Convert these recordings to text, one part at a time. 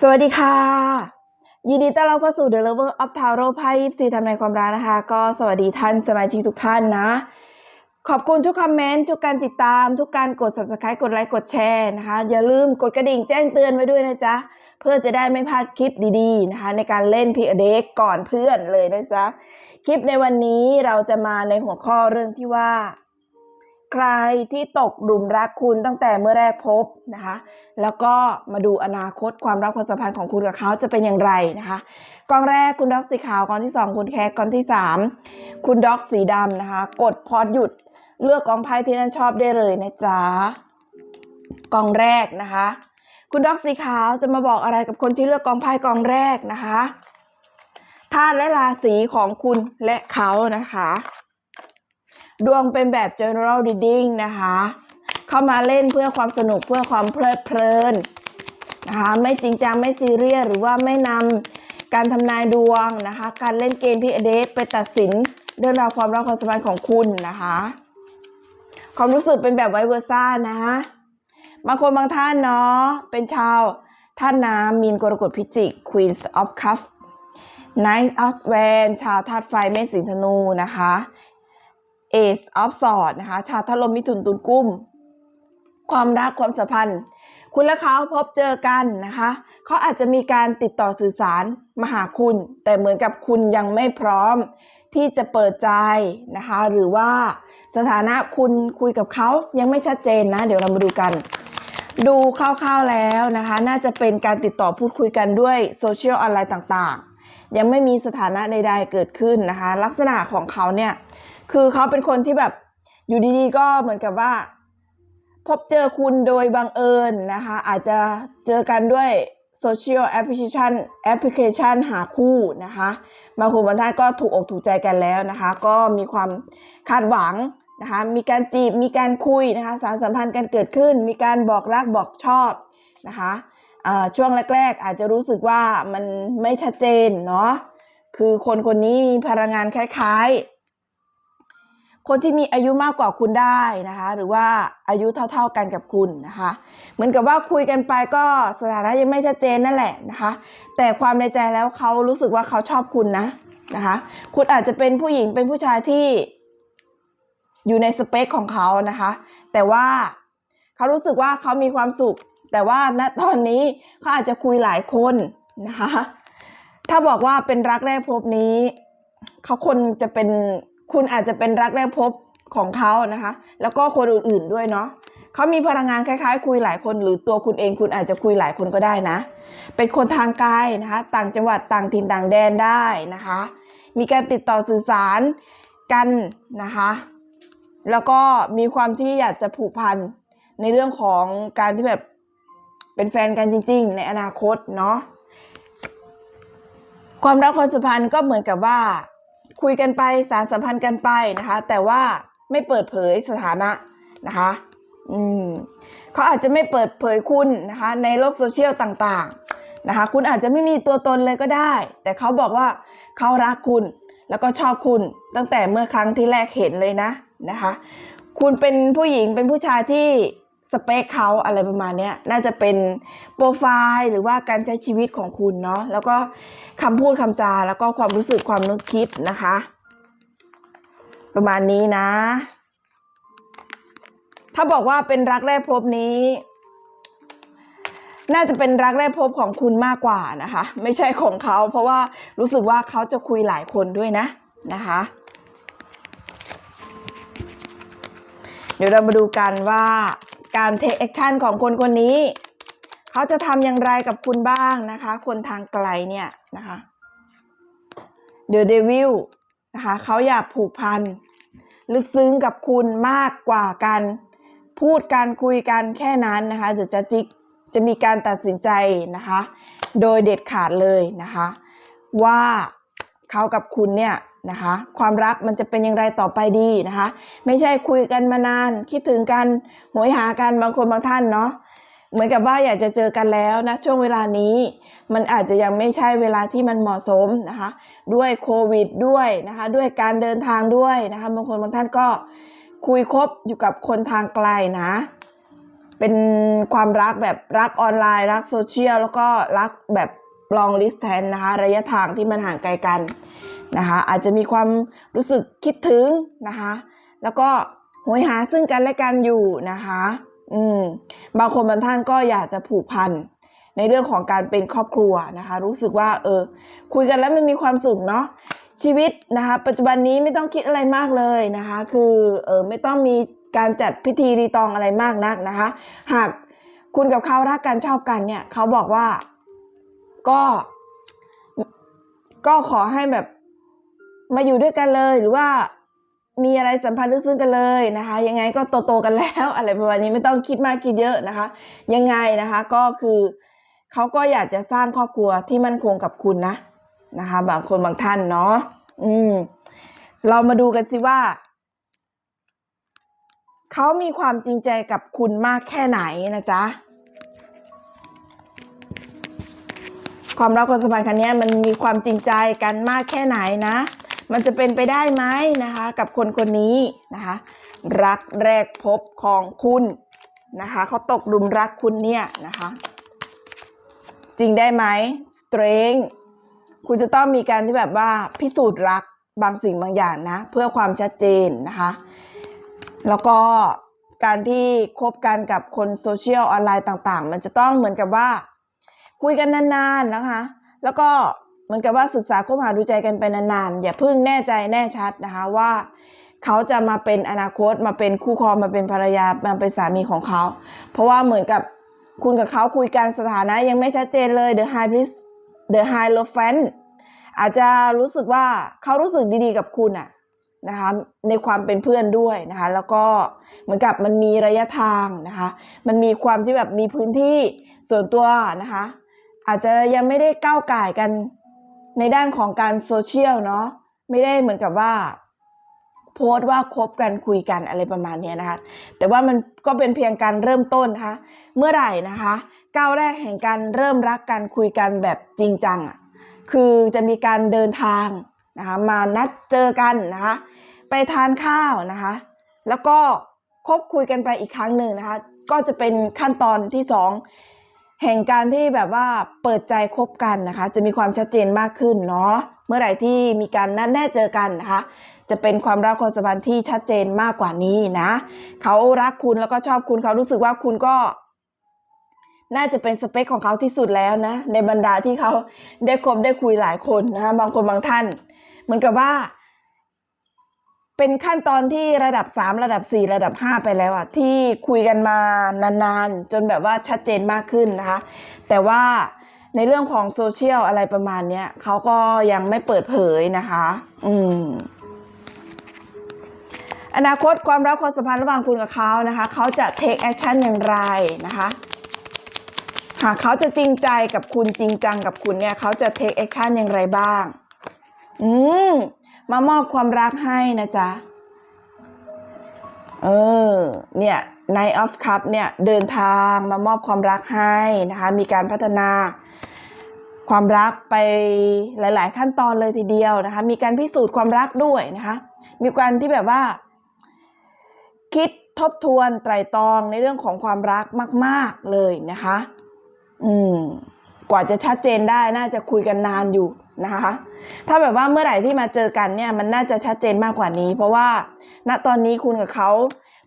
สวัสดีค่ะ ยินดีต้อนรับเข้าสู่ The Lover of Tarot ไพ่ยิปซีทำในายความรักนะคะ ก็สวัสดีท่านสมาชิกทุกท่านนะ ขอบคุณทุกคอมเมนต์ ทุกการติดตาม ทุกการกด subscribe กดไลค์กดแชร์นะคะ อย่าลืมกดกระดิ่งแจ้งเตือนไว้ด้วยนะจ๊ะ เพื่อจะได้ไม่พลาดคลิปดีๆนะคะ ในการเล่นพีเด็กก่อนเพื่อนเลยนะจ๊ะ คลิปในวันนี้เราจะมาในหัวข้อเรื่องที่ว่า ใครที่ตกหลุมรักคุณตั้งแต่เมื่อแรกพบนะคะ แล้วก็มาดูอนาคตความรักความสัมพันธ์ของคุณกับเขาจะเป็นอย่างไรนะคะกองแรกคุณด็อกสีขาวกองที่สองคุณแคกกองที่สามคุณด็อกสีดำนะคะ กดพอดหยุดเลือกกองไพ่ที่ท่นชอบได้เลยนะจ๊ะกองแรกนะคะ คุณด็อกสีขาวจะมาบอกอะไรกับคนที่เลือกกองไพ่กองแรกนะคะธาตุและราศีของคุณและเขานะคะ ดวงเป็นแบบ general reading นะคะ เข้ามาเล่นเพื่อความสนุกเพื่อความเพลิดเพลินนะคะไม่จริงจังไม่ซีเรียสหรือว่าไม่นำการทำนายดวงนะคะ การเล่นเกมพีเดไปตัดสินเรื่องราวความรักความสัมพันธ์ของคุณนะคะ ความรู้สึกเป็นแบบไวเวอร์ซ่านะบางคนบางท่านเนาะเป็นชาวท่านน้ำมีนกรกฎพิจิก Queen of Cup Knight of Swan ชาวธาตุไฟเมษสิงธนูนะคะ Ace of Swords นะคะ ชาวธาตุลมมิถุนตุลกุ้ม ความรักความสัมพันธ์ คุณและเขาพบเจอกันนะคะ เขาอาจจะมีการติดต่อสื่อสารมาหาคุณ แต่เหมือนกับคุณยังไม่พร้อมที่จะเปิดใจนะคะ หรือว่าสถานะคุณคุยกับเขายังไม่ชัดเจนนะ เดี๋ยวเรามาดูกัน ดูคร่าวๆแล้วนะคะ น่าจะเป็นการติดต่อพูดคุยกันด้วยโซเชียลออนไลน์ต่างๆ ยังไม่มีสถานะใดๆเกิดขึ้นนะคะ ลักษณะของเขาเนี่ย คือเขาเป็นคนที่แบบอยู่ดีๆ ก็เหมือนกับว่า พบเจอคุณโดยบังเอิญนะคะ อาจจะเจอกันด้วยโซเชียลแอปพลิเคชันแอปพลิเคชันหาคู่นะคะบางคนบางท่านก็ถูกอกถูกใจกันแล้วนะคะ ก็มีความคาดหวังนะคะมีการจีบมีการคุยนะคะสารสัมพันธ์กันเกิดขึ้น มีการบอกรักบอกชอบนะคะช่วงแรก ๆ อาจจะรู้สึกว่ามันไม่ชัดเจนเนาะคือคนคนนี้มีพลังงานคล้ายๆ คนที่มีอายุมากกว่าคุณได้นะคะ หรือว่าอายุเท่า ๆกันกับคุณนะคะ เหมือนกับว่าคุยกันไปก็สถานะยังไม่ชัดเจนนั่นแหละนะคะ แต่ความในใจแล้วเขารู้สึกว่าเขาชอบคุณนะนะคะ คุณอาจจะเป็นผู้หญิงเป็นผู้ชายที่อยู่ในสเปคของเขานะคะ แต่ว่าเขารู้สึกว่าเขามีความสุข แต่ว่าณตอนนี้เขาอาจจะคุยหลายคนนะคะ ถ้าบอกว่าเป็นรักแรกพบนี้ เขาคนจะเป็น คุณอาจจะเป็นรักแรกพบของเขานะคะ แล้วก็คนอื่นๆด้วยเนาะเขามีพลังงานคล้ายๆ คุยหลายคนหรือตัวคุณเองคุณอาจจะคุยหลายคนก็ได้นะ เป็นคนทางไกลนะคะ ต่างจังหวัดต่างถิ่นต่างแดนได้นะคะ มีการติดต่อสื่อสารกันนะคะ แล้วก็มีความที่อยากจะผูกพันในเรื่องของการที่แบบเป็นแฟนกันจริง ๆ ในอนาคตเนาะความรักความสัมพันธ์ก็เหมือนกับว่า คุยกันไปสารสัมพันธ์กันไปนะคะ แต่ว่าไม่เปิดเผยสถานะนะคะอืมเขาอาจจะไม่เปิดเผยคุณนะคะในโลกโซเชียลต่างๆนะคะ คุณอาจจะไม่มีตัวตนเลยก็ได้ แต่เขาบอกว่าเขารักคุณแล้วก็ชอบคุณตั้งแต่เมื่อครั้งที่แรกเห็นเลยนะนะคะ คุณเป็นผู้หญิงเป็นผู้ชายที่ สเปคเขาอะไรประมาณนี้น่าจะเป็นโปรไฟล์หรือว่าการใช้ชีวิตของคุณเนาะแล้วก็คำพูดคำจาแล้วก็ความรู้สึกความนึกคิดนะคะ ประมาณนี้นะ ถ้าบอกว่าเป็นรักแรกพบนี้ น่าจะเป็นรักแรกพบของคุณมากกว่านะคะ ไม่ใช่ของเขา เพราะว่ารู้สึกว่าเขาจะคุยหลายคนด้วยนะนะคะเดี๋ยวเรามาดูกันว่า การเทคแอคชั่นของคนคนนี้ เขาจะทำอย่างไรกับคุณบ้างนะคะ คนทางไกลเนี่ยนะคะเดอะเดวิลนะคะเขาอยากผูกพันลึกซึ้งกับคุณมากกว่ากันพูดกันคุยกันแค่นั้นนะคะเดี๋ยวจะจิกจะมีการตัดสินใจนะคะ โดยเด็ดขาดเลยนะคะ ว่าเขากับคุณเนี่ย นะคะ ความรักมันจะเป็นอย่างไรต่อไปดีนะคะ ไม่ใช่คุยกันมานาน คิดถึงกันโหยหากันบางคนบางท่านเนาะเหมือนกับว่าอยากจะเจอกันแล้วนะช่วงเวลานี้ มันอาจจะยังไม่ใช่เวลาที่มันเหมาะสมนะคะ ด้วยโควิดด้วยนะคะ ด้วยการเดินทางด้วยนะคะบางคนบางท่านก็คุยคบอยู่กับคนทางไกลนะ เป็นความรักแบบรักออนไลน์ รักโซเชียลแล้วก็รักแบบ long distance นะคะ ระยะทางที่มันห่างไกลกัน นะคะอาจจะมีความรู้สึกคิดถึงนะคะ แล้วก็โหยหาซึ่งกันและกันอยู่นะคะอืมบางคนบางท่านก็อยากจะผูกพันในเรื่องของการเป็นครอบครัวนะคะ รู้สึกว่าเออคุยกันแล้วมันมีความสุขเนาะชีวิตนะคะ ปัจจุบันนี้ไม่ต้องคิดอะไรมากเลยนะคะ คือเออไม่ต้องมีการจัดพิธีรีตองอะไรมากนักนะคะ หากคุณกับเขารักกันชอบกันเนี่ยเขาบอกว่าก็ ก็ขอให้แบบ มาอยู่ด้วยกันเลยหรือว่ามีอะไรสัมพันธ์ลึกซึ้งกันเลยนะคะ ยังไงก็โตๆกันแล้วอะไรประมาณนี้ไม่ต้องคิดมากคิดเยอะนะคะ ยังไงนะคะก็คือเขาก็อยากจะสร้างครอบครัวที่มั่นคงกับคุณนะนะคะ บางคนบางท่านเนาะอืม เรามาดูกันสิว่าเขามีความจริงใจกับคุณมากแค่ไหนนะจ๊ะความรักความสัมพันธ์ครั้งนี้มันมีความจริงใจกันมากแค่ไหนนะ มันจะเป็นไปได้ไหมนะคะ กับคนคนนี้นะคะ รักแรกพบของคุณนะคะเขาตกหลุมรักคุณเนี่ยนะคะ จริงได้ไหมสเตรงคุณจะต้องมีการที่แบบว่าพิสูจน์รักบางสิ่งบางอย่างนะ เพื่อความชัดเจนนะคะ แล้วก็การที่คบกันกับคนโซเชียลออนไลน์ต่างๆ มันจะต้องเหมือนกับว่า คุยกันนานๆนะคะ แล้วก็ เหมือนกับว่าศึกษาคบหาดูใจกันไปนานๆ อย่าเพิ่งแน่ใจแน่ชัดนะคะว่า เขาจะมาเป็นอนาคตมาเป็นคู่ครองมาเป็นภรรยามาเป็นสามีของเขา เพราะว่าเหมือนกับคุณกับเขาคุยกันสถานะยังไม่ชัดเจนเลย The High Priest The High l o f a n อาจจะรู้สึกว่าเขารู้สึกดีๆกับคุณอะนะคะในความเป็นเพื่อนด้วยนะคะแล้วก็เหมือนกับมันมีระยะทางนะคะมันมีความที่แบบมีพื้นที่ส่วนตัวนะคะอาจจะยังไม่ได้ก้าวไก่กัน ในด้านของการโซเชียลเนาะไม่ได้เหมือนกับว่า โพสต์ว่าคบกันคุยกันอะไรประมาณนี้นะคะ แต่ว่ามันก็เป็นเพียงการเริ่มต้นนะคะ เมื่อไหร่นะคะ ก้าวแรกแห่งการเริ่มรักกันคุยกันแบบจริงจังอะคือจะมีการเดินทางนะคะมานัดเจอกันนะคะ ไปทานข้าวนะคะ แล้วก็คบคุยกันไปอีกครั้งหนึ่งนะคะ ก็จะเป็นขั้นตอนที่สอง แห่งการที่แบบว่าเปิดใจคบกันนะคะ จะมีความชัดเจนมากขึ้นเนาะเมื่อไหร่ที่มีการนัดแน่เจอกันนะคะ จะเป็นความรักความสัมพันธ์ที่ชัดเจนมากกว่านี้นะเขารักคุณแล้วก็ชอบคุณเขารู้สึกว่าคุณก็ น่าจะเป็นสเปคของเขาที่สุดแล้วนะ ในบรรดาที่เขาได้คบได้คุยหลายคนนะคะบางคนบางท่าน เหมือนกับว่า เป็นขั้นตอนที่ระดับสามระดับสี่ระดับห้าไปแล้วอะที่คุยกันมานานๆ จนแบบว่าชัดเจนมากขึ้นนะคะ แต่ว่าในเรื่องของโซเชียลอะไรประมาณเนี้ยเขาก็ยังไม่เปิดเผยนะคะ อืมอนาคตความรักความสัมพันธ์ระหว่างคุณกับเขานะคะเขาจะ take action อย่างไรนะคะหากเขาจะจริงใจกับคุณจริงจังกับคุณเนี่ยเขาจะ take action อย่างไรบ้าง อืม มามอบความรักให้นะจ๊ะ เออ เนี่ย Night of Cup เนี่ยเดินทางมามอบความรักให้นะคะ มีการพัฒนาความรักไปหลาย ๆ ขั้นตอนเลยทีเดียวนะคะ มีการพิสูจน์ความรักด้วยนะคะ มีการที่แบบว่า คิดทบทวนไตรตรองในเรื่องของความรักมาก ๆ เลยนะคะ อืม กว่าจะชัดเจนได้น่าจะคุยกันนานอยู่ นะคะ ถ้าแบบว่าเมื่อไหร่ที่มาเจอกันเนี่ยมันน่าจะชัดเจนมากกว่านี้ เพราะว่าณตอนนี้คุณกับเขา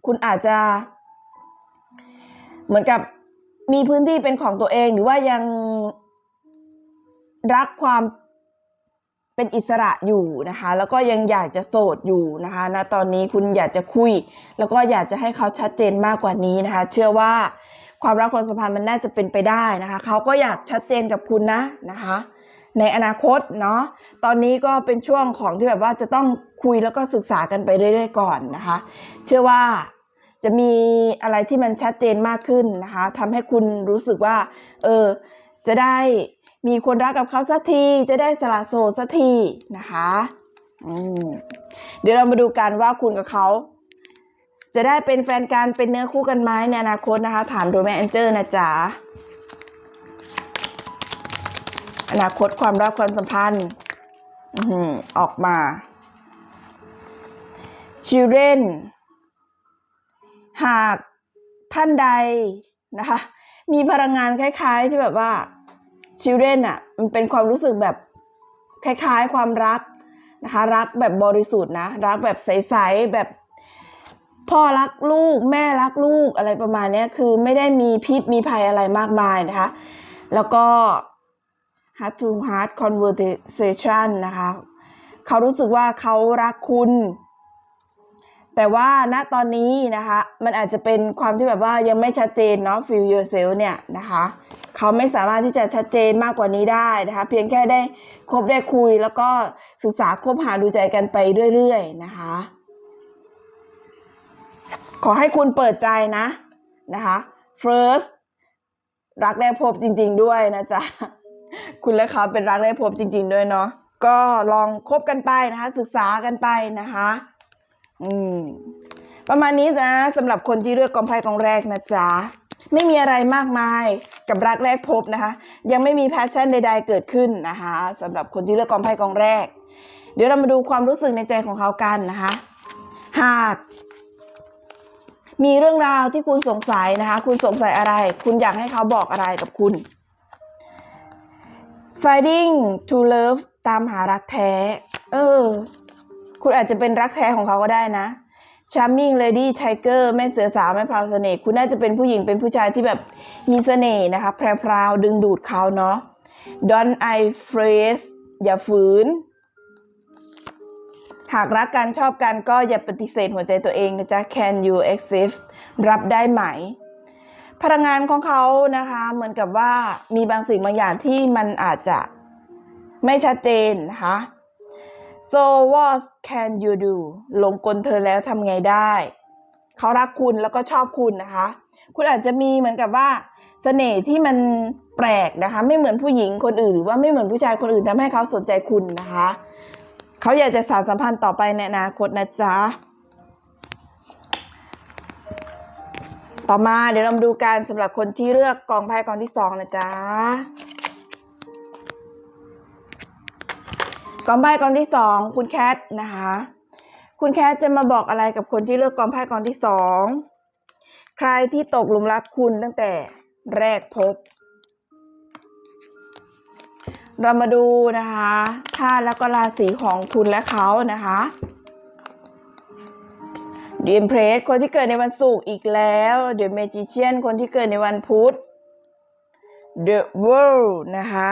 คุณอาจจะ เหมือนกับมีพื้นที่เป็นของตัวเองหรือว่ายังรักความเป็นอิสระอยู่นะคะ แล้วก็ยังอยากจะโสดอยู่นะคะณตอนนี้คุณอยากจะคุย แล้วก็อยากจะให้เขาชัดเจนมากกว่านี้นะคะ เชื่อว่าความรักความสัมพันธ์มันน่าจะเป็นไปได้นะคะ เขาก็อยากชัดเจนกับคุณนะนะคะ ในอนาคตเนาะตอนนี้ก็เป็นช่วงของที่แบบว่าจะต้องคุยแล้วก็ศึกษากันไปเรื่อยๆก่อนนะคะ เชื่อว่าจะมีอะไรที่มันชัดเจนมากขึ้นนะคะทำให้คุณรู้สึกว่า เออ จะได้มีคนรักกับเขาสักที จะได้สละโสดสักทีนะคะเดี๋ยวเรามาดูกันว่าคุณกับเขา จะได้เป็นแฟนกันเป็นเนื้อคู่กันไหมในอนาคตนะคะ ถามดูแม่แอนเจอร์นะจ๊ะ อนาคตความรักความสัมพันธ์อออกมา children หากท่านใดนะคะ มีพลังงานคล้าย ๆ ที่แบบว่า children อะมันเป็นความรู้สึกแบบคล้าย ๆ ความรักนะคะ รักแบบบริสุทธิ์นะ รักแบบใสๆแบบพ่อรักลูกแม่รักลูกอะไรประมาณนี้คือไม่ได้มีพิษมีภัยอะไรมากมายนะคะ แล้วก็ heart to heart conversation นะคะ เขารู้สึกว่าเขารักคุณ แต่ว่าณตอนนี้นะคะ มันอาจจะเป็นความที่แบบว่ายังไม่ชัดเจนเนาะ feel yourself เนี่ยนะคะ เขาไม่สามารถที่จะชัดเจนมากกว่านี้ได้นะคะ เพียงแค่ได้คบได้คุยแล้วก็ศึกษาคบหาดูใจกันไปเรื่อยๆนะคะ ขอให้คุณเปิดใจนะนะคะ first รักแรกพบจริง ๆ ด้วยนะจ๊ะ คุณและเขาเป็นรักแรกพบจริง ๆ ด้วยเนาะก็ลองคบกันไปนะคะ ศึกษากันไปนะคะ อืม ประมาณนี้นะสำหรับคนที่เลือกกองไพ่กองแรกนะจ๊ะไม่มีอะไรมากมายกับรักแรกพบนะคะ ยังไม่มีแพชชั่นใด ๆ เกิดขึ้นนะคะสำหรับคนที่เลือกกองไพ่กองแรก เดี๋ยวเรามาดูความรู้สึกในใจของเขากันนะคะ หากมีเรื่องราวที่คุณสงสัยนะคะ คุณสงสัยอะไร คุณอยากให้เขาบอกอะไรกับคุณ finding to love ตามหารักแท้ เออ คุณอาจจะเป็นรักแท้ของเขาก็ได้นะ charming lady tiger แม่เสือสาวแม่พราวเสน่ห์คุณน่าจะเป็นผู้หญิงเป็นผู้ชายที่แบบมีเสน่ห์นะคะแพรวๆดึงดูดเขาเนาะ don't I phrase อย่าฝืน หากรักกันชอบกันก็อย่าปฏิเสธหัวใจตัวเองนะจ๊ะ can you accept รับได้ไหม พลังงานของเขานะคะ เหมือนกับว่ามีบางสิ่งบางอย่างที่มันอาจจะไม่ชัดเจนนะคะ so what can you do หลงกลเธอแล้วทำไงได้ เขารักคุณแล้วก็ชอบคุณนะคะ คุณอาจจะมีเหมือนกับว่าเสน่ห์ที่มันแปลกนะคะ ไม่เหมือนผู้หญิงคนอื่น หรือว่าไม่เหมือนผู้ชายคนอื่นทำให้เขาสนใจคุณนะคะ เขาอยากจะสานสัมพันธ์ต่อไปในอนาคตนะจ๊ะ ต่อมาเดี๋ยวเรามาดูการสำหรับคนที่เลือกกองไพ่กองที่สองนะจ๊ะกองไพ่กองที่สองคุณแคทนะคะ คุณแคทจะมาบอกอะไรกับคนที่เลือกกองไพ่กองที่สองใครที่ตกหลุมรักคุณตั้งแต่แรกพบ เรามาดูนะคะธาตุแล้วก็ราศีของคุณและเขานะคะ The Empress คนที่เกิดในวันศุกร์อีกแล้ว The Magician คนที่เกิดในวันพุธ The World นะคะ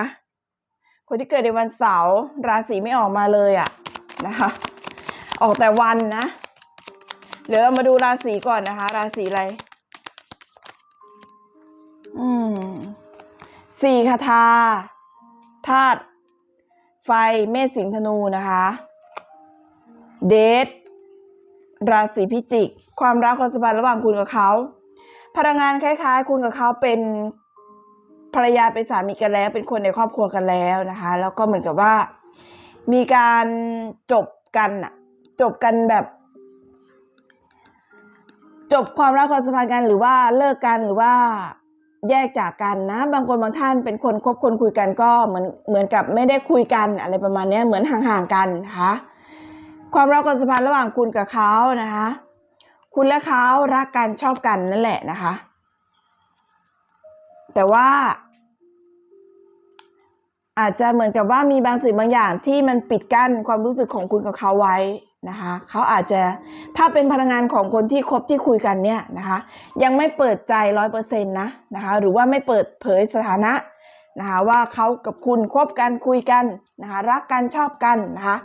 คนที่เกิดในวันเสาร์ราศีไม่ออกมาเลยอะนะคะออกแต่วันนะ เดี๋ยวเรามาดูราศีก่อนนะคะ ราศีอะไร อืมสี่คาถาธาตุไฟเมษสิงธนูนะคะ เดท ราศีพิจิก ความรักความสัมพันธ์ระหว่างคุณกับเขา พลังงานคล้าย ๆ คุณกับเขาเป็นภรรยาเป็นสามีกันแล้วเป็นคนในครอบครัวกันแล้วนะคะ แล้วก็เหมือนกับว่า มีการจบกันอะจบกันแบบ จบความรักความสัมพันธ์กันหรือว่าเลิกกันหรือว่าแยกจากกันนะ บางคนบางท่านเป็นคนคบคนคุยกันก็เหมือนเหมือนกับไม่ได้คุยกันอะไรประมาณนี้เหมือนห่างๆกันนะคะ ความรักความสัมพันธ์ระหว่างคุณกับเขานะคะ คุณและเขารักกันชอบกันนั่นแหละนะคะ แต่ว่า อาจจะเหมือนกับว่ามีบางสิ่งบางอย่างที่มันปิดกั้นความรู้สึกของคุณกับเขาไว้นะคะเขาอาจจะถ้าเป็นพลังงานของคนที่คบที่คุยกันเนี่ยนะคะยังไม่เปิดใจร้อยเปอร์เซ็นต์นะนะคะหรือว่าไม่เปิดเผยสถานะนะคะว่าเขากับคุณคบกันคุยกันนะคะรักกันชอบกันนะคะ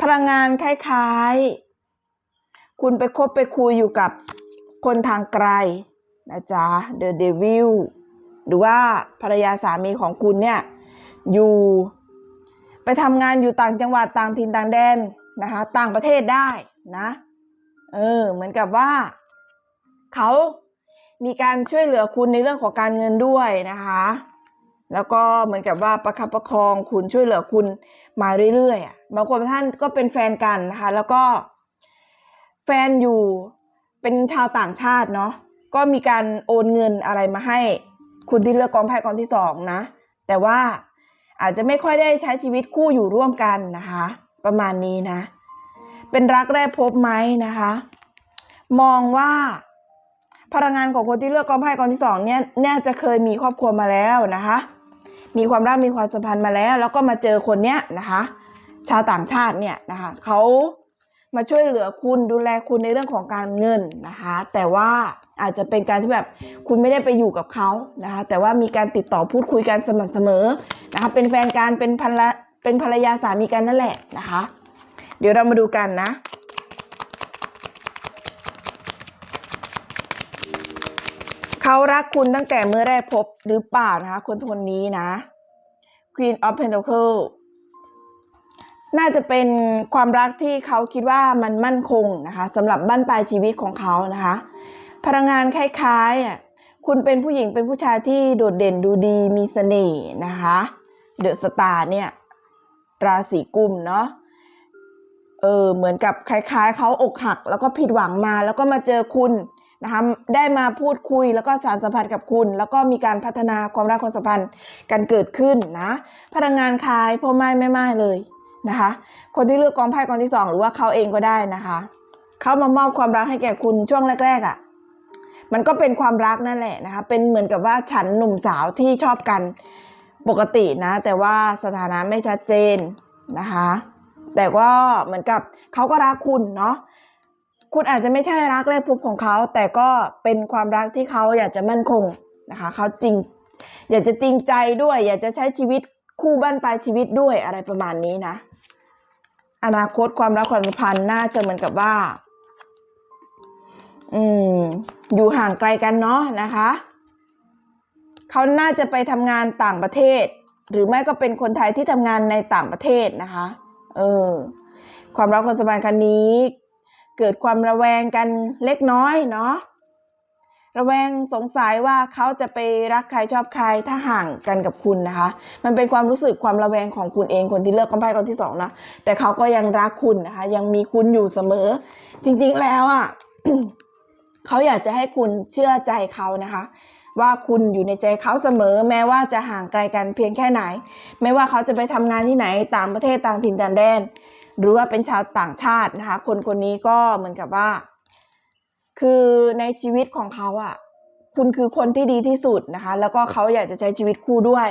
พลังงานคล้ายๆ คุณไปคบไปคุยอยู่กับคนทางไกลนะจ๊ะ The Devil หรือว่าภรรยาสามีของคุณเนี่ย อยู่ไปทำงานอยู่ต่างจังหวัดต่างถิ่นต่างแดนนะคะ ต่างประเทศได้นะ เออ เหมือนกับว่า เขามีการช่วยเหลือคุณในเรื่องของการเงินด้วยนะคะ แล้วก็เหมือนกับว่าประคับประคองคุณช่วยเหลือคุณมาเรื่อยๆอะบางคนท่านก็เป็นแฟนกันนะคะแล้วก็แฟนอยู่เป็นชาวต่างชาติเนาะก็มีการโอนเงินอะไรมาให้คุณที่เลือกกองไพ่กองที่สองนะ แต่ว่าอาจจะไม่ค่อยได้ใช้ชีวิตคู่อยู่ร่วมกันนะคะ ประมาณนี้นะ เป็นรักแรกพบไหมนะคะ มองว่าพลังงานของคนที่เลือกกองไพ่กองที่สองเนี่ยเนี่ยจะเคยมีครอบครัวมาแล้วนะคะ มีความรักมีความสัมพันธ์มาแล้ว แล้วก็มาเจอคนเนี้ยนะคะ ชาวต่างชาติเนี่ยนะคะเขามาช่วยเหลือคุณดูแลคุณในเรื่องของการเงินนะคะ แต่ว่าอาจจะเป็นการที่แบบคุณไม่ได้ไปอยู่กับเขานะคะ แต่ว่ามีการติดต่อพูดคุยกันสม่ำเสมอนะคะเป็นแฟนกันเป็นภรรเป็นภรรยาสามีกันนั่นแหละนะคะ เดี๋ยวเรามาดูกันนะ เขารักคุณตั้งแต่เมื่อแรกพบหรือเปล่านะคะคนคนนี้นะ Queen of Pentacles น่าจะเป็นความรักที่เขาคิดว่ามันมั่นคงนะคะสำหรับบั้นปลายชีวิตของเขานะคะ พลังงานคล้ายๆอะคุณเป็นผู้หญิงเป็นผู้ชายที่โดดเด่นดูดีมีเสน่ห์นะคะเดอะสตาร์เนี่ยราศีกุมเนาะเออเหมือนกับคล้าย ๆ เขาอกหัก แล้วก็ผิดหวังมาแล้วก็มาเจอคุณ นะคะได้มาพูดคุยแล้วก็สารสัมพันธ์กับคุณ แล้วก็มีการพัฒนาความรักความสัมพันธ์กันเกิดขึ้นนะพลังงานคลายพ่อไม้แม่ไม้เลยนะคะ คนที่เลือกกองไพ่กองที่สองหรือว่าเขาเองก็ได้นะคะเขามามอบความรักให้แก่คุณช่วงแรกๆอะ่ะมันก็เป็นความรักนั่นแหละนะคะ เป็นเหมือนกับว่าฉันหนุ่มสาวที่ชอบกันปกตินะ แต่ว่าสถานะไม่ชัดเจนนะคะ แต่ก็เหมือนกับเขาก็รักคุณเนาะ คุณอาจจะไม่ใช่รักแรกพบของเขา แต่ก็เป็นความรักที่เขาอยากจะมั่นคงนะคะเขาจริง อยากจะจริงใจด้วย อยากจะใช้ชีวิตคู่บ้านปลายชีวิตด้วยอะไรประมาณนี้นะ อนาคตความรักความสัมพันธ์น่าจะเหมือนกับว่า อืม อยู่ห่างไกลกันเนาะนะคะเขาน่าจะไปทำงานต่างประเทศ หรือไม่ก็เป็นคนไทยที่ทำงานในต่างประเทศนะคะ เออ ความรักความสัมพันธ์ครั้งนี้ เกิดความระแวงกันเล็กน้อยเนาะระแวงสงสัยว่าเขาจะไปรักใครชอบใครถ้าห่างกันกับคุณนะคะ มันเป็นความรู้สึกความระแวงของคุณเองคนที่เลือกกองไพ่กองที่สองนะแต่เขาก็ยังรักคุณนะคะ ยังมีคุณอยู่เสมอ จริงๆแล้วอะเขาอยากจะให้คุณเชื่อใจเขานะคะ ว่าคุณอยู่ในใจเขาเสมอ แม้ว่าจะห่างไกลกันเพียงแค่ไหน ไม่ว่าเขาจะไปทำงานที่ไหนต่างประเทศต่างถิ่นต่างแดน หรือว่าเป็นชาวต่างชาตินะคะ คนคนนี้ก็เหมือนกับว่า คือในชีวิตของเขาอะ คุณคือคนที่ดีที่สุดนะคะ แล้วก็เขาอยากจะใช้ชีวิตคู่ด้วย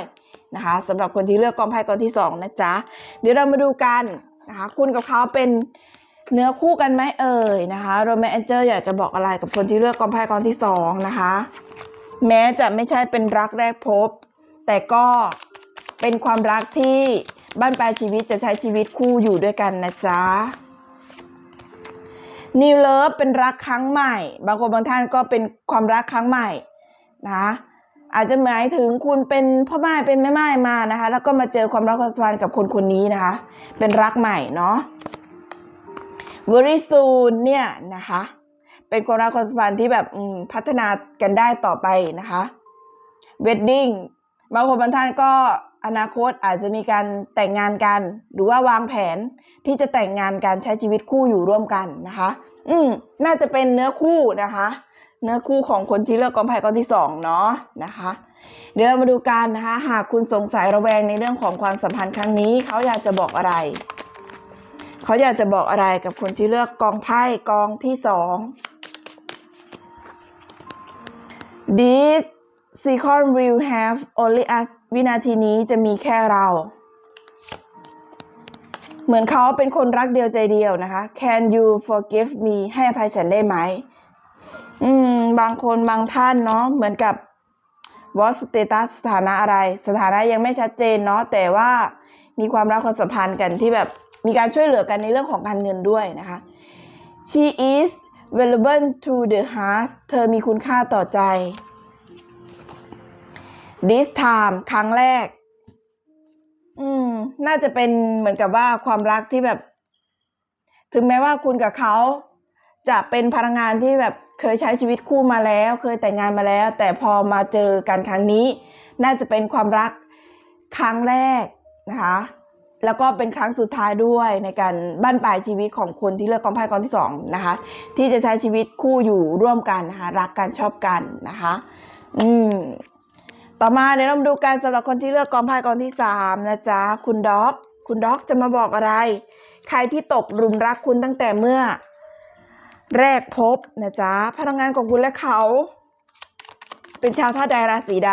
นะคะสำหรับคนที่เลือกกองไพ่กองที่สองนะจ๊ะเดี๋ยวเรามาดูกันนะคะ คุณกับเขาเป็นเนื้อคู่กันไหมเอ่ยนะคะโรแมนแอนเจอร์อยากจะบอกอะไรกับคนที่เลือกกองไพ่กองที่สองนะคะ แม้จะไม่ใช่เป็นรักแรกพบ แต่ก็เป็นความรักที่ บ้านปลายชีวิตจะใช้ชีวิตคู่อยู่ด้วยกันนะจ๊ะนิวเลิฟเป็นรักครั้งใหม่ บางคนบางท่านก็เป็นความรักครั้งใหม่นะอาจจะหมายถึงคุณเป็นพ่อไม้เป็นแม่ไม้มานะคะ แล้วก็มาเจอความรักความสัมพันธ์กับคนคนนี้นะคะ เป็นรักใหม่เนาะ very soon เนี่ยนะคะ เป็นความรักความสัมพันธ์ที่แบบพัฒนากันได้ต่อไปนะคะ wedding บางคนบางท่านก็ อนาคตอาจจะมีการแต่งงานกัน หรือว่าวางแผนที่จะแต่งงานกันใช้ชีวิตคู่อยู่ร่วมกันนะคะ อืมน่าจะเป็นเนื้อคู่นะคะ เนื้อคู่ของคนที่เลือกกองไพ่กองที่สองเนาะนะคะ เดี๋ยวเรามาดูกันนะคะ หากคุณสงสัยระแวงในเรื่องของความสัมพันธ์ครั้งนี้ เขาอยากจะบอกอะไร เขาอยากจะบอกอะไรกับคนที่เลือกกองไพ่กองที่สอง This second will have only us วินาทีนี้จะมีแค่เรา เหมือนเขาเป็นคนรักเดียวใจเดียวนะคะ Can you forgive me ให้อภัยฉันได้ไหม อืม บางคนบางท่านเนาะเหมือนกับ what status สถานะอะไร สถานะยังไม่ชัดเจนเนาะแต่ว่ามีความรักความสัมพันธ์กันที่แบบมีการช่วยเหลือกันในเรื่องของการเงินด้วยนะคะ she is valuable to the heart เธอมีคุณค่าต่อใจ this time ครั้งแรก อืม น่าจะเป็นเหมือนกับว่าความรักที่แบบ ถึงแม้ว่าคุณกับเขาจะเป็นพลังงานที่แบบเคยใช้ชีวิตคู่มาแล้ว เคยแต่งงานมาแล้ว แต่พอมาเจอกันครั้งนี้ น่าจะเป็นความรักครั้งแรกนะคะ แล้วก็เป็นครั้งสุดท้ายด้วยในการบั้นปลายชีวิตของคนที่เลือกกองไพ่กองที่สองนะคะ ที่จะใช้ชีวิตคู่อยู่ร่วมกันนะคะรักกันชอบกันนะคะ อืม ต่อมาเดี๋ยวเรามาดูกันสำหรับคนที่เลือกกองไพ่กองที่สามนะจ๊ะ คุณด็อก คุณด็อกจะมาบอกอะไร ใครที่ตกหลุมรักคุณตั้งแต่เมื่อ แรกพบนะจ๊ะพลังงานของคุณและเขา เป็นชาวธาตุใดราศีใด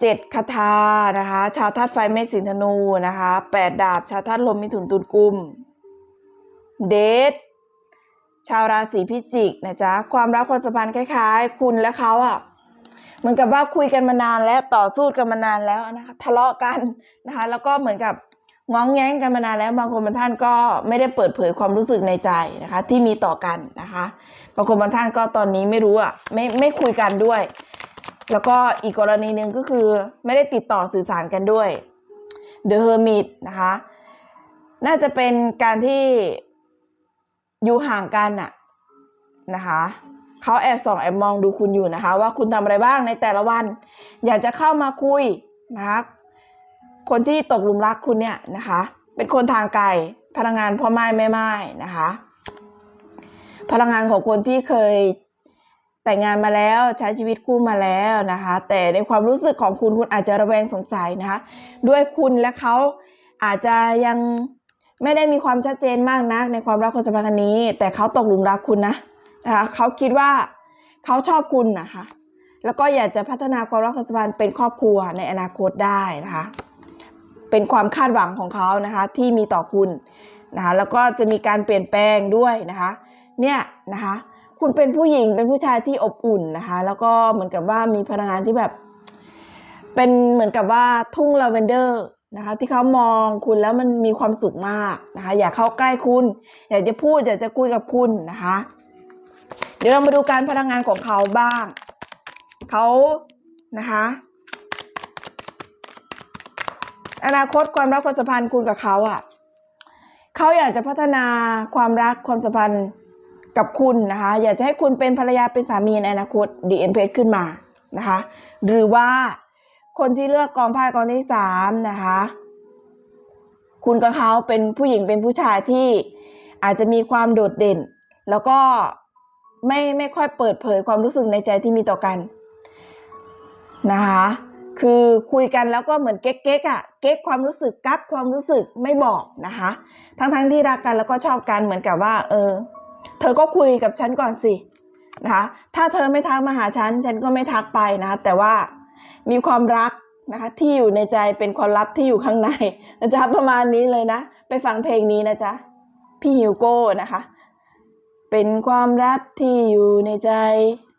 เจ็ดคาถานะคะ ชาวธาตุไฟเมษสิงห์ธนูนะคะแปดดาบชาวธาตุลมมิถุนตุลกุม เดท ชาวราศีพิจิกนะจ๊ะความรักความสัมพันธ์คล้าย ๆ คุณและเขาอะเหมือนกับว่าคุยกันมานานแล้วต่อสู้กันมานานแล้วนะคะทะเลาะกันนะคะ แล้วก็เหมือนกับง้องแย้งกันมานานแล้วบางคนบางท่านก็ไม่ได้เปิดเผยความรู้สึกในใจนะคะ ที่มีต่อกันนะคะบางคนบางท่านก็ตอนนี้ไม่รู้อะไม่ไม่คุยกันด้วย แล้วก็อีกกรณีหนึ่งก็คือไม่ได้ติดต่อสื่อสารกันด้วย The Hermit นะคะ น่าจะเป็นการที่ อยู่ห่างกันน่ะนะคะเขาแอบส่องแอบมองดูคุณอยู่นะคะ ว่าคุณทำอะไรบ้างในแต่ละวัน อยากจะเข้ามาคุยนะคะคนที่ตกหลุมรักคุณเนี่ยนะคะ เป็นคนทางไกลพลังงานพ่อไม้แม่ไม้นะคะ พลังงานของคนที่เคยแต่งงานมาแล้วใช้ชีวิตคู่มาแล้วนะคะ แต่ในความรู้สึกของคุณคุณอาจจะระแวงสงสัยนะคะ ด้วยคุณและเขาอาจจะยัง ไม่ได้มีความชัดเจนมากนักในความรักความสัมพันธ์ครั้งนี้ แต่เขาตกหลุมรักคุณนะนะคะเขาคิดว่าเขาชอบคุณนะคะแล้วก็อยากจะพัฒนาความรักความสัมพันธ์เป็นครอบครัวในอนาคตได้นะคะเป็นความคาดหวังของเขานะคะที่มีต่อคุณนะคะแล้วก็จะมีการเปลี่ยนแปลงด้วยนะคะเนี่ยนะคะคุณเป็นผู้หญิงเป็นผู้ชายที่อบอุ่นนะคะแล้วก็เหมือนกับว่ามีพลังงานที่แบบ เป็นเหมือนกับว่าทุ่งลาเวนเดอร์ นะคะที่เขามองคุณแล้วมันมีความสุขมากนะคะอยากเข้าใกล้คุณ อยากจะพูดอยากจะคุยกับคุณนะคะ เดี๋ยวเรามาดูการพลังงานของเขาบ้างเขานะคะอนาคตความรักความสัมพันธ์คุณกับเขาอะเขาอยากจะพัฒนาความรักความสัมพันธ์กับคุณนะคะ อยากจะให้คุณเป็นภรรยาเป็นสามีในอนาคตดีเอ็นเพขึ้นมานะคะ หรือว่า คนที่เลือกกองไพ่กองที่สามนะคะ คุณกับเขาเป็นผู้หญิงเป็นผู้ชายที่อาจจะมีความโดดเด่น แล้วก็ไม่ไม่ค่อยเปิดเผยความรู้สึกในใจที่มีต่อกันนะคะ คือคุยกันแล้วก็เหมือนเก๊กเก๊กอะเก๊กความรู้สึกกักความรู้สึกไม่บอกนะคะ ทั้งๆทที่รักกันแล้วก็ชอบกันเหมือนกับว่า เออ เธอก็คุยกับฉันก่อนสินะคะ ถ้าเธอไม่ทักมาหาฉัน ฉันก็ไม่ทักไปนะ แต่ว่า มีความรักนะคะที่อยู่ในใจเป็นความลับที่อยู่ข้างในนะจ๊ะประมาณนี้เลยนะ ไปฟังเพลงนี้นะจ๊ะพี่ฮิวโก้นะคะ เป็นความรักที่อยู่ในใจ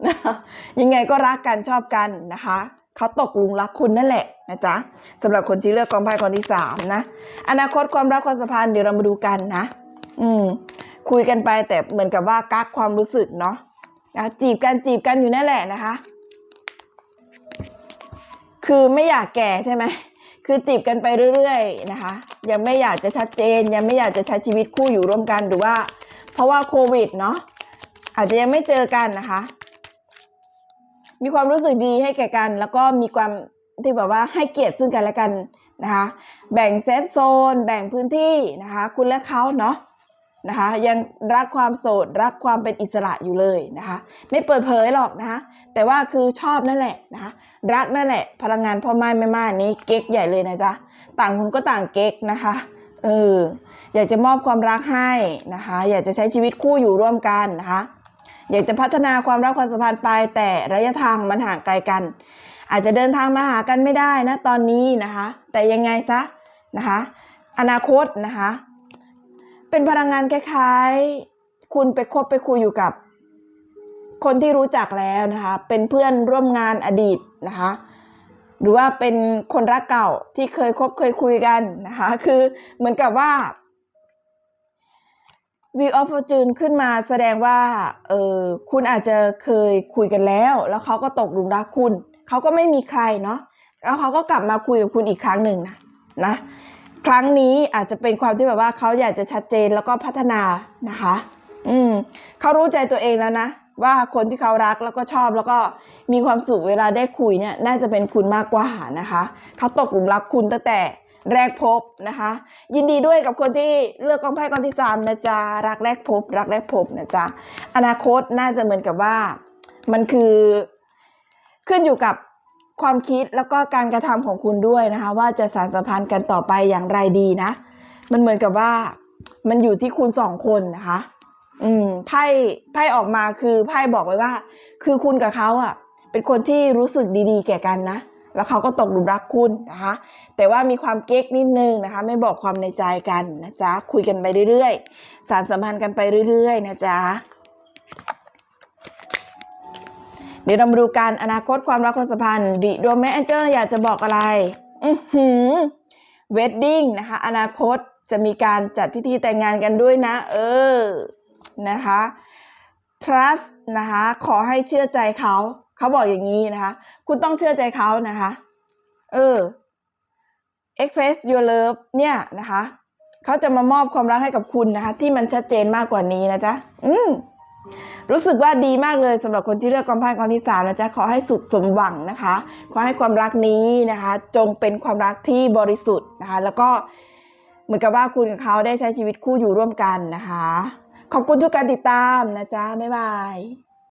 นะคะยังไงก็รักกันชอบกันนะคะเขาตกลุมรักคุณนั่นแหละนะจ๊ะสำหรับคนที่เลือกกองไพ่กองที่สามนะอนาคตความรักความสัมพันธ์เดี๋ยวเรามาดูกันนะ อืม คุยกันไปแต่เหมือนกับว่ากักความรู้สึกเนาะนะจีบกันจีบกันอยู่นั่นแหละนะคะ คือไม่อยากแก่ใช่ไหมคือจีบกันไปเรื่อยๆนะคะ ยังไม่อยากจะชัดเจน ยังไม่อยากจะใช้ชีวิตคู่อยู่ร่วมกันหรือว่า เพราะว่าโควิดเนาะอาจจะยังไม่เจอกันนะคะ มีความรู้สึกดีให้แก่กัน แล้วก็มีความที่แบบว่าให้เกียรติซึ่งกันและกันนะคะ แบ่งเซฟโซน แบ่งพื้นที่นะคะ คุณและเขาเนาะ นะคะยังรักความโสด รักความเป็นอิสระอยู่เลยนะคะ ไม่เปิดเผยหรอกนะคะ แต่ว่าคือชอบนั่นแหละนะคะรักนั่นแหละ พลังงานพ่อไม้แม่ไม้นี้เก๊กใหญ่เลยนะจ๊ะต่างคนก็ต่างเก๊กนะคะเอออยากจะมอบความรักให้นะคะ อยากจะใช้ชีวิตคู่อยู่ร่วมกันนะคะ อยากจะพัฒนาความรักความสัมพันธ์ไปแต่ระยะทางมันห่างไกลกัน อาจจะเดินทางมาหากันไม่ได้นะตอนนี้นะคะ แต่ยังไงซะนะคะ อนาคตนะคะ เป็นพลังงานคล้ายๆ คุณไปคบไปคุยอยู่กับ คนที่รู้จักแล้วนะคะ เป็นเพื่อนร่วมงานอดีตนะคะ หรือว่าเป็นคนรักเก่าที่เคยคบเคยคุยกันนะคะ คือเหมือนกับว่า View of Fortune ขึ้นมาแสดงว่าเออคุณอาจจะเคยคุยกันแล้ว แล้วเขาก็ตกหลุมรักคุณ เขาก็ไม่มีใครเนาะแล้วเขาก็กลับมาคุยกับคุณอีกครั้งหนึ่งนะนะ ครั้งนี้อาจจะเป็นความที่แบบว่าเขาอยากจะชัดเจนแล้วก็พัฒนานะคะ อืมเขารู้ใจตัวเองแล้วนะ ว่าคนที่เขารักแล้วก็ชอบแล้วก็มีความสุขเวลาได้คุยเนี่ย น่าจะเป็นคุณมากกว่านะคะเขาตกหลุมรักคุณตั้งแต่แรกพบนะคะ ยินดีด้วยกับคนที่เลือกกองไพ่กองที่สามนะจ๊ะรักแรกพบ รักแรกพบนะจ๊ะอนาคตน่าจะเหมือนกับว่า มันคือขึ้นอยู่กับ ความคิดแล้วก็การกระทำของคุณด้วยนะคะ ว่าจะสานสัมพันธ์กันต่อไปอย่างไรดีนะ มันเหมือนกับว่ามันอยู่ที่คุณสองคนนะคะ อืมไพ่ไพ่ออกมาคือไพ่บอกไว้ว่า คือคุณกับเขาอะ เป็นคนที่รู้สึกดีๆ แก่กันนะแล้วเขาก็ตกหลุมรักคุณนะคะ แต่ว่ามีความเก๊กนิดนึงนะคะ ไม่บอกความในใจกันนะจ๊ะ คุยกันไปเรื่อยๆ สารสัมพันธ์กันไปเรื่อยๆ นะจ๊ะ เดี๋ยวเรามาดูการอนาคตความรักความสัมพันธ์ดิโดแมแอนเจอร์อยากจะบอกอะไร อือหือเวดดิ้งนะคะ อนาคตจะมีการจัดพิธีแต่งงานกันด้วยนะ เออ นะคะ trust นะคะ ขอให้เชื่อใจเขา เขาบอกอย่างนี้นะคะ คุณต้องเชื่อใจเขานะคะ เออ express your love เนี่ยนะคะ เขาจะมามอบความรักให้กับคุณนะคะ ที่มันชัดเจนมากกว่านี้นะจ๊ะ อืม รู้สึกว่าดีมากเลยสำหรับคนที่เลือกกองไพ่กองที่สามนะจ๊ะขอให้สุขสมหวังนะคะ ขอให้ความรักนี้นะคะ จงเป็นความรักที่บริสุทธิ์นะคะ แล้วก็เหมือนกับว่าคุณกับเขาได้ใช้ชีวิตคู่อยู่ร่วมกันนะคะ ขอบคุณทุกการติดตามนะจ๊ะบ๊ายบาย